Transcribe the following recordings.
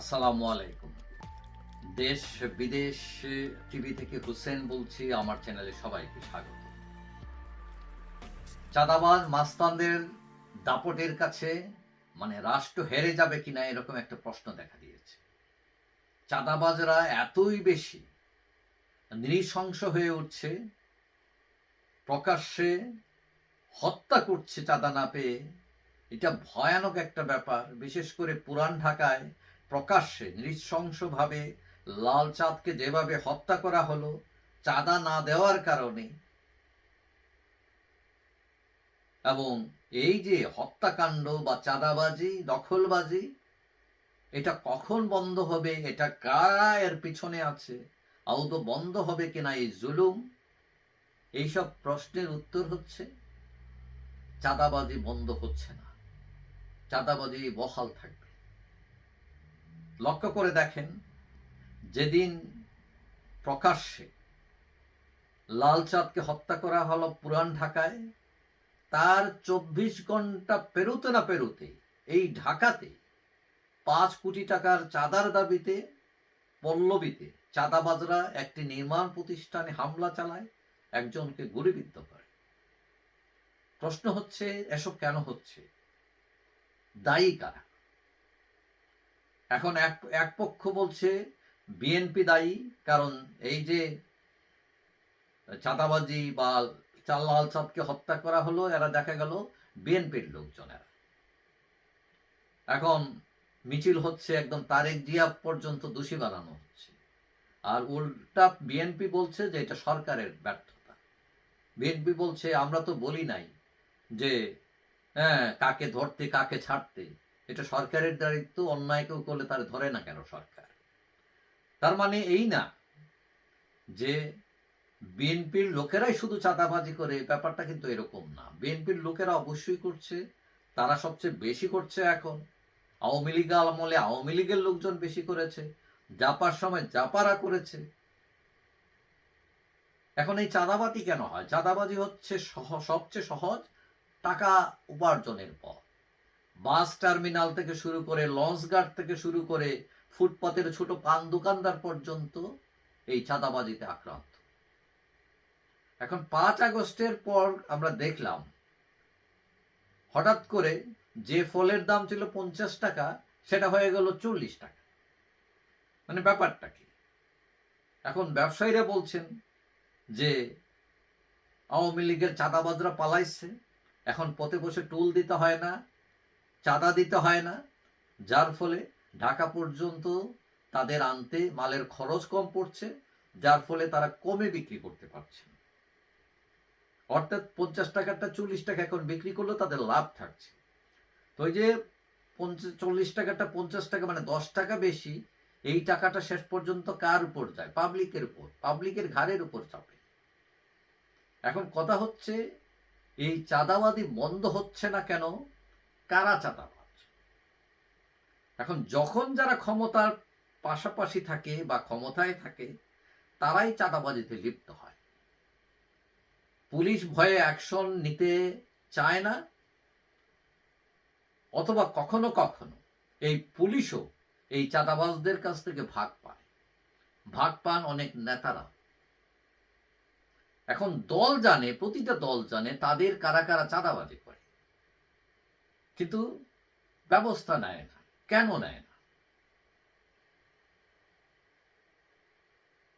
আসসালামু আলাইকুম। দেশ, বিদেশ, টিভি থেকে হুসেন বলছি, আমার চ্যানেলে সবাইকে স্বাগত। চাঁদাবাজ মাস্তানদের দাপটের কাছে মানে রাষ্ট্র হেরে যাবে কিনা এরকম একটা প্রশ্ন দেখা দিয়েছে। চাঁদাবাজরা এতই বেশি নৃশংস হয়ে উঠছে, প্রকাশ্যে হত্যা করছে চাঁদা না পেয়ে। এটা ভয়ানক একটা ব্যাপার, বিশেষ করে পুরান ঢাকায় প্রকাশ্যে, নৃশংসভাবে লাল চাঁদকে যেভাবে হত্যা করা হলো, চাঁদা না দেওয়ার কারণে। এবং এই যে হত্যাকাণ্ড বা চাঁদাবাজি, দখলবাজি, এটা কখন বন্ধ হবে, এটা কারা এর পিছনে আছে আদৌ বন্ধ হবে কিনা এই জুলুম? এইসব প্রশ্নের উত্তর হচ্ছে, চাঁদাবাজি বন্ধ হচ্ছে না। চাঁদাবাজি বহাল থাকবে। লক্ষ্য করে দেখেন, যেদিন প্রকাশ্যে লাল চাঁদকে হত্যা করা হলো পুরান ঢাকায়, তার চব্বিশ ঘণ্টা পেরোতে না পেরোতে এই ঢাকাতে পাঁচ কোটি টাকার চাঁদার দাবিতে, পল্লবীতে চাঁদাবাজরা একটি নির্মাণ প্রতিষ্ঠানে হামলা চালায়, একজনকে গুলিবিদ্ধ করে। প্রশ্ন হচ্ছে, এসব কেন হচ্ছে? দায়ী কারা? এখন এক এক পক্ষ বলছে বিএনপি দায়ী, কারণ এই যে চাঁদাবাজি বা চাল্লাল চাঁদকে হত্যা করা হলো, এরা দেখা গেল বিএনপির লোকজনেরা। এখন মিছিল হচ্ছে একদম তারেক জিয়া পর্যন্ত দোষী বানানো হচ্ছে। আর উল্টা বিএনপি বলছে যে এটা সরকারের ব্যর্থতা। বিএনপি বলছে, আমরা তো বলি নাই যে হ্যাঁ কাকে ধরতে, কাকে ছাড়তে এটা সরকারের দায়িত্ব, অন্যায় কেউ করলে তার ধরে না কেন সরকার? তার মানে এই না যে বিএনপির লোকেরাই শুধু চাঁদাবাজি করে ব্যাপারটা কিন্তু এরকম না। বিএনপির লোকেরা অবশ্যই করছে, তারা সবচেয়ে বেশি করছে এখন। আওয়ামী লীগ আমলে আওয়ামী লীগের লোকজন বেশি করেছে, জাপার সময় জাপারা করেছে। এখন এই চাঁদাবাজি কেন হয়? চাঁদাবাজি হচ্ছে সবচেয়ে সহজ টাকা উপার্জনের পথ। বাস টার্মিনাল থেকে শুরু করে লঞ্চ গার্ড থেকে শুরু করে ফুটপাতের ছোট পান দোকানদার পর্যন্ত এই চাঁদাবাজিতে আক্রান্ত। এখন পাঁচ আগস্টের পর আমরা দেখলাম, হঠাৎ করে যে ফলের দাম ছিল পঞ্চাশ টাকা, সেটা হয়ে গেল চল্লিশ টাকা। মানে ব্যাপারটা কি? এখন ব্যবসায়ীরা বলছেন যে আওয়ামী লীগের চাঁদাবাজরা পালাইছে, এখন পথে বসে টুল দিতে হয় না চাঁদা দিতে হয় না, যার ফলে ঢাকা পর্যন্ত তাদের আনতে মালের খরচ কম পড়ছে, যার ফলে তারা কমে বিক্রি করতে পারছে অর্থাৎ পঞ্চাশ টাকাটা চল্লিশ টাকা এখন বিক্রি করলেও তাদের লাভ থাকছে। তো ওই যে পঞ্চাশ চল্লিশ টাকাটা পঞ্চাশ টাকা মানে দশ টাকা বেশি, এই টাকাটা শেষ পর্যন্ত কার উপর যায়? পাবলিকের উপর, পাবলিকের ঘাড়ের উপর চাপে। এখন কথা হচ্ছে, এই চাঁদাবাদি বন্ধ হচ্ছে না কেন? কারা চাঁদাবাজ? এখন যখন যারা ক্ষমতার পাশাপাশি থাকে বা ক্ষমতায় থাকে, তারাই চাঁদাবাজিতে লিপ্ত হয়। পুলিশ ভয়ে অ্যাকশন নিতে চায় না, অথবা কখনো কখনো এই পুলিশও এই চাঁদাবাজদের কাছ থেকে ভাগ পায়। ভাগ পান অনেক নেতারা। এখন দল জানে, প্রতিটা দল জানে তাদের কারা কারা চাঁদাবাজি কিন্তু ব্যবস্থা নেয় না। কেন নেয় না?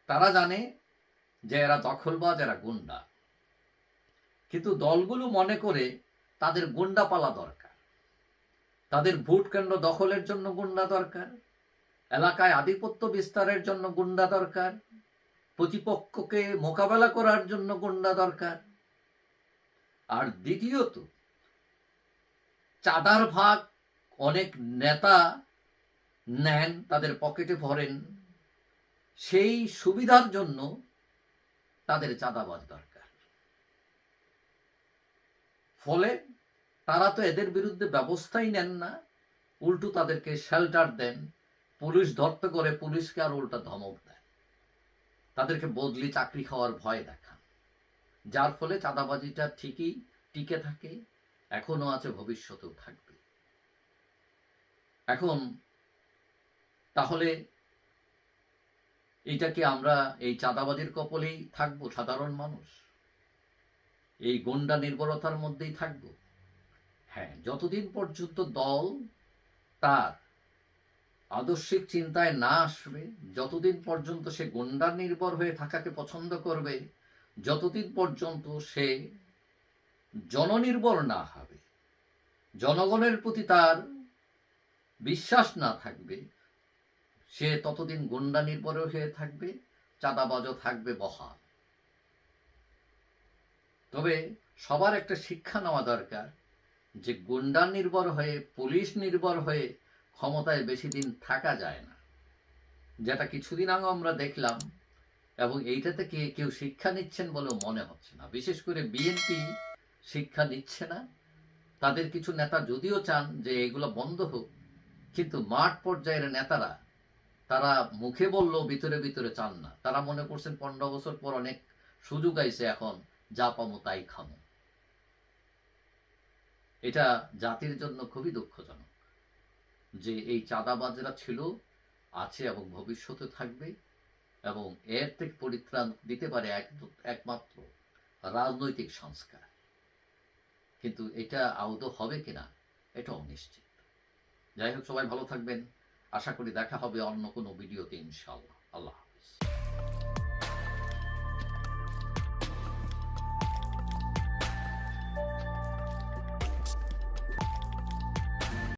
তারা জানে যে এরা দখলবাজ, এরা গুন্ডা। কিন্তু দলগুলো মনে করে তাদের গুন্ডা পালা দরকার। তাদের ভোট কেন্দ্র দখলের জন্য গুন্ডা দরকার। এলাকায় আধিপত্য বিস্তারের জন্য গুন্ডা দরকার। প্রতিপক্ষকে মোকাবেলা করার জন্য গুন্ডা দরকার। আর দ্বিতীয়ত চাঁদার ভাগ অনেক নেতা নেন, তাদের পকেটে ভরেন। সেই সুবিধার জন্য তাদের চাঁদাবাজ দরকার। ফলে তারা তো এদের বিরুদ্ধে ব্যবস্থাই নেন না। উল্টো তাদেরকে শেল্টার দেন। পুলিশ ধরতে করে পুলিশকে আর উল্টা ধমক দেয় তাদেরকে বদলি চাকরি খাওয়ার ভয় দেখান। যার ফলে চাঁদাবাজিটা ঠিকই টিকে থাকে। এখনও আছে, ভবিষ্যতেও থাকবে। এখন তাহলে এইটা কি আমরা এই চাঁদাবাজির কপলেই থাকব, সাধারণ মানুষ? এই গন্ডা নির্ভরতার মধ্যেই থাকব? হ্যাঁ যতদিন পর্যন্ত দল তার আদর্শিক চিন্তায় না আসবে, যতদিন পর্যন্ত সে গন্ডা নির্ভর হয়ে থাকাকে পছন্দ করবে, যতদিন পর্যন্ত সে জননির্ভর না হবে। জনগণের প্রতি তার বিশ্বাস না থাকবে। সে ততদিন গুন্ডা নির্ভর হয়ে থাকবে, চাঁদাবাজও থাকবে বহাল। তবে সবার একটা শিক্ষা নেওয়া দরকার যে গুন্ডা নির্ভর হয়ে, পুলিশ নির্ভর হয়ে ক্ষমতায় বেশি দিন থাকা যায় না। যেটা কিছুদিন আগে আমরা দেখলাম এবং এইটা থেকে কেউ শিক্ষা নিচ্ছেন বলেও মনে হচ্ছে না। বিশেষ করে বিএনপি শিক্ষা নিচ্ছে না। তাদের কিছু নেতা যদিও চান যে এগুলো বন্ধ হোক, কিন্তু মাঠ পর্যায়ের নেতারা, তারা মুখে বললেও ভিতরে ভিতরে চান না। তারা মনে করছেন পনেরো বছর পর অনেক সুযোগ আইছে এখন, যা পামো তাই খামো। এটা জাতির জন্য খুবই দুঃখজনক যে এই চাঁদাবাজরা ছিল, আছে এবং ভবিষ্যতে থাকবে এবং এর থেকে পরিত্রাণ দিতে পারে এক- একমাত্র রাজনৈতিক সংস্কার। কিন্তু এটা আদৌ হবে কিনা এটা অনিশ্চিত যাই হোক, সবাই ভালো থাকবেন। আশা করি দেখা হবে অন্য কোনো ভিডিওতে ইনশাআল্লাহ। আল্লাহ